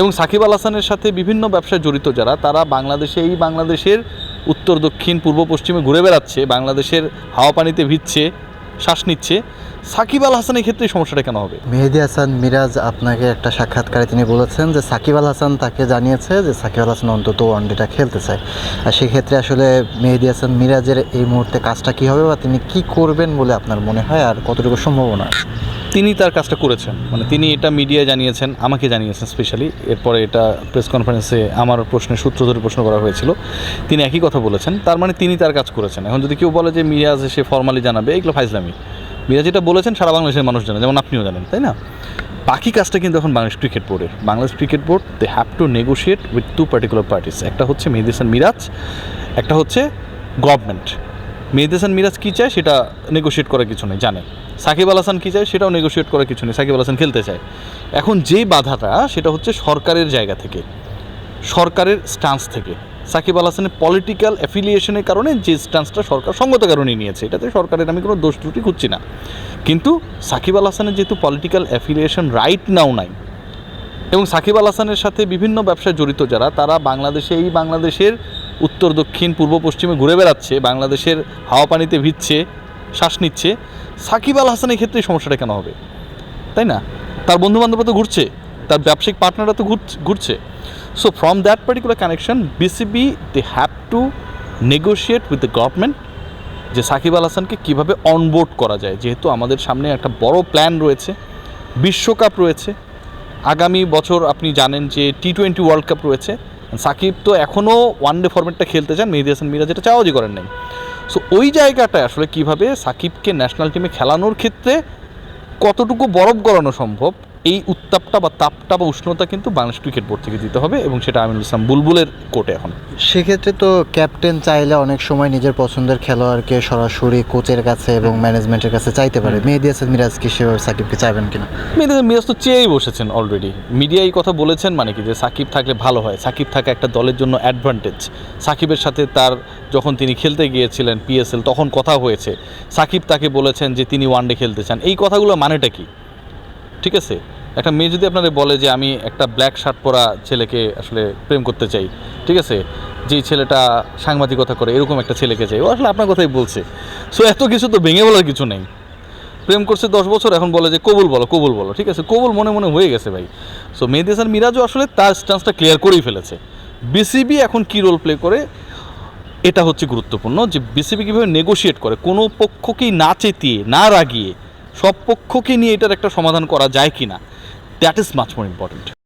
এবং সাকিব আল হাসানের সাথে বিভিন্ন ব্যবসায় জড়িত যারা, তারা বাংলাদেশে, এই বাংলাদেশের উত্তর, দক্ষিণ, পূর্ব, পশ্চিমে ঘুরে বেড়াচ্ছে, বাংলাদেশের হাওয়া পানিতে ভিজছে, শ্বাস নিচ্ছে। সাকিব আল হাসানের ক্ষেত্রে সমস্যাটা কেন হবে? মেহেদি হাসান মিরাজ আপনাকে একটা সাক্ষাৎকারে তিনি বলেছেন যে সাকিব আল হাসান তাকে জানিয়েছে যে সাকিব আল হাসান অন্তত ওয়ানডেটা খেলতে চায়। আর সেক্ষেত্রে আসলে মেহেদি হাসান মিরাজের এই মুহূর্তে কাজটা কী হবে বা তিনি কি করবেন বলে আপনার মনে হয়, আর কতটুকু সম্ভাবনা? তিনি তার কাজটা করেছেন। মানে তিনি এটা মিডিয়ায় জানিয়েছেন, আমাকে জানিয়েছেন স্পেশালি এরপরে এটা প্রেস কনফারেন্সে আমার প্রশ্নের সূত্র ধরে প্রশ্ন করা হয়েছিল। তিনি একই কথা বলেছেন, তার মানে তিনি তার কাজ করেছেন। এখন যদি কেউ বলে যে মিরাজ এসে ফর্মালি জানাবে, এগুলো ফাইজলামি। মিরাজ যেটা বলেছেন, সারা বাংলাদেশের মানুষ জানে, যেমন আপনিও জানেন, তাই না? বাকি কাজটা কিন্তু এখন বাংলাদেশ ক্রিকেট বোর্ডের Bangladesh cricket board they have to negotiate with two particular parties একটা হচ্ছে মেহেদি মিরাজ, একটা হচ্ছে গভর্নমেন্ট মেহেদি মিরাজ কী চায়, সেটা নেগোশিয়েট করার কিছু নেই, জানে। সাকিব আল হাসান কী চায় সেটাও নেগোশিয়েট করার কিছু নেই, সাকিব আল হাসান খেলতে চায়। এখন যেই বাধাটা, সেটা হচ্ছে সরকারের জায়গা থেকে, সরকারের স্টান্স থেকে। সাকিব আল হাসানের পলিটিক্যাল অ্যাফিলিয়েশনের কারণে যে স্টান্সটা সরকার সঙ্গত কারণে নিয়েছে, এটাতে সরকারের আমি কোনো দোষ ত্রুটি খুঁজছি না। কিন্তু সাকিব আল হাসানের যেহেতু পলিটিক্যাল অ্যাফিলিয়েশন রাইট নাও নাই, এবং সাকিব আল হাসানের সাথে বিভিন্ন ব্যবসায় জড়িত যারা, তারা বাংলাদেশে, এই বাংলাদেশের উত্তর, দক্ষিণ, পূর্ব, পশ্চিমে ঘুরে বেড়াচ্ছে, বাংলাদেশের হাওয়া পানিতে ভিজছে, শ্বাস নিচ্ছে সাকিব আল হাসানের ক্ষেত্রে এই সমস্যাটা কেন হবে? তাই না? তার বন্ধু বান্ধবরা তো ঘুরছে, তার ব্যবসায়িক পার্টনাররা তো ঘুর- ঘুরছে। So from that particular connection BCB they have to negotiate with the government যে সাকিব আল হাসানকে কীভাবে অনবোর্ড করা যায়। যেহেতু আমাদের সামনে একটা বড় প্ল্যান রয়েছে, বিশ্বকাপ রয়েছে। আগামী বছর আপনি জানেন যে টি টোয়েন্টি ওয়ার্ল্ড কাপ রয়েছে। সাকিব তো এখনও ওয়ান ডে ফরম্যাটটা খেলতে চান, মেহেদি হাসান মিরাজ এটা চাওয়াজি করেন নাই। সো ওই জায়গাটায় আসলে কীভাবে সাকিবকে ন্যাশনাল টিমে খেলানোর ক্ষেত্রে কতটুকু বরফ গলানো সম্ভব এই উত্তাপটা বা তাপটা বা উষ্ণতা কিন্তু বাংলাদেশ ক্রিকেট বোর্ড থেকে দিতে হবে এবং সেটা আমিনুল ইসলাম বুলবুলের কোর্টে এখন। সেক্ষেত্রে তো ক্যাপ্টেন চাইলে অনেক সময় নিজের পছন্দের খেলোয়াড়কে সরাসরি কোচের কাছে এবং ম্যানেজমেন্টের কাছে চাইতে পারে। মেহেদি হাসান মিরাজ কি সেভাবে সাকিবকে চাইবেন কিনা? মেহেদি হাসান মিরাজ তো চেয়েই বসেছেন অলরেডি মিডিয়া এই কথা বলেছেন মানে কি যে সাকিব থাকলে ভালো হয়। সাকিব থাকা একটা দলের জন্য অ্যাডভান্টেজ সাকিবের সাথে তার যখন তিনি খেলতে গিয়েছিলেন পিএসএল তখন কথা হয়েছে। সাকিব তাকে বলেছেন যে তিনি ওয়ানডে খেলতে চান। এই কথাগুলো মানেটা কি? ঠিক আছে? একটা মেয়ে যদি আপনাদের বলে যে আমি একটা ব্ল্যাক শার্ট পরা ছেলেকে আসলে প্রেম করতে চাই, ঠিক আছে? যেই ছেলেটা সাংবাদিকতা করে, এরকম একটা ছেলেকে চাই, ও আসলে আপনার কথাই বলছে। সো এত কিছু তো ভেঙে বলার কিছু নেই। প্রেম করছে দশ বছর, এখন বলে যে কবুল বলো কবুল বলো, ঠিক আছে? কবুল মনে মনে হয়ে গেছে ভাই। সো মেহেদি হাসান মিরাজও আসলে তার স্টান্সটা ক্লিয়ার করেই ফেলেছে। বিসিবি এখন কী রোল প্লে করে? এটা হচ্ছে গুরুত্বপূর্ণ যে বিসিবি কীভাবে নেগোশিয়েট করে, কোনো পক্ষকেই না চেতিয়ে, না রাগিয়ে, সব পক্ষকে নিয়ে এটার একটা সমাধান করা যায় কি না that is much more important